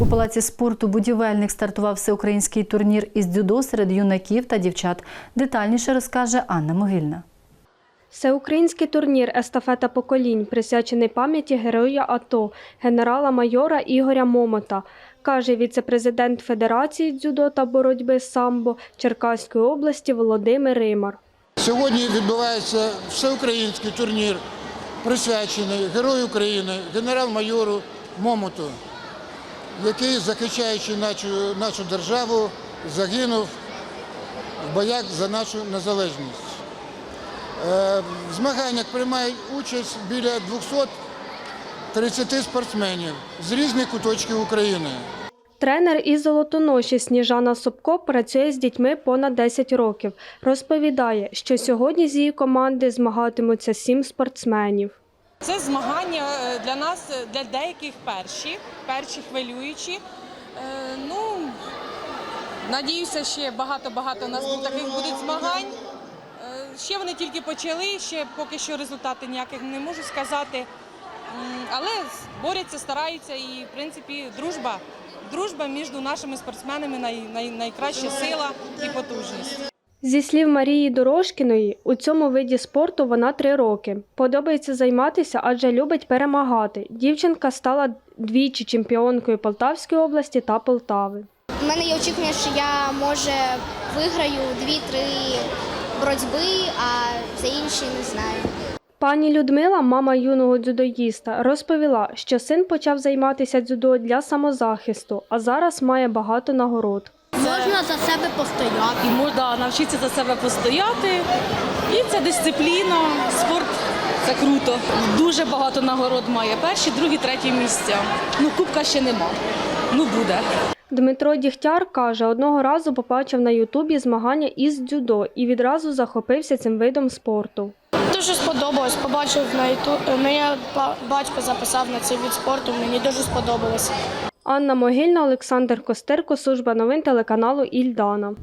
У палаці спорту будівельник стартував всеукраїнський турнір із дзюдо серед юнаків та дівчат. Детальніше розкаже Анна Могильна. Всеукраїнський турнір Естафета поколінь присвячений пам'яті героя АТО, генерала-майора Ігоря Момота, каже віце-президент Федерації дзюдо та боротьби самбо Черкаської області Володимир Римар. Сьогодні відбувається всеукраїнський турнір, присвячений Герою України, генерал-майору Момоту, який, захищаючи нашу, нашу державу, загинув в боях за нашу незалежність. Е, В змаганнях приймають участь біля 230 спортсменів з різних куточків України. Тренер із золотоноші Сніжана Собко працює з дітьми понад 10 років. Розповідає, що сьогодні з її команди змагатимуться сім спортсменів. Це змагання е, для нас, е, для деяких перші, перші хвилюючі. Е, Ну, надіюся, ще багато-багато у нас таких будуть змагань. Ще вони тільки почали, ще поки що результати ніяких не можу сказати. Але борються, стараються і, в принципі, дружба. Дружба між нашими спортсменами най, най, найкраща сила і потужність. Зі слів Марії Дорошкіної, у цьому виді спорту вона три роки. Подобається займатися, адже любить перемагати. Дівчинка стала двічі чемпіонкою Полтавської області та Полтави. У мене є очікування, що я може виграю дві-три боротьби, а за інші не знаю. Пані Людмила, мама юного дзюдоїста, розповіла, що син почав займатися дзюдо для самозахисту, а зараз має багато нагород. Можна за себе постояти. і можна навчитися за себе постояти. І це дисципліна, спорт це круто. Дуже багато нагород має. Перші, другі, треті місця. Ну, кубка ще нема. Ну буде. Дмитро Дігтяр каже, одного разу побачив на Ютубі змагання із дзюдо і відразу захопився цим видом спорту. Дуже сподобалось. Побачив на ютуб. Мене батько записав на цей вид спорту. Мені дуже сподобалося. Анна Могильна, Олександр Костерко, служба новин телеканалу Ільдана.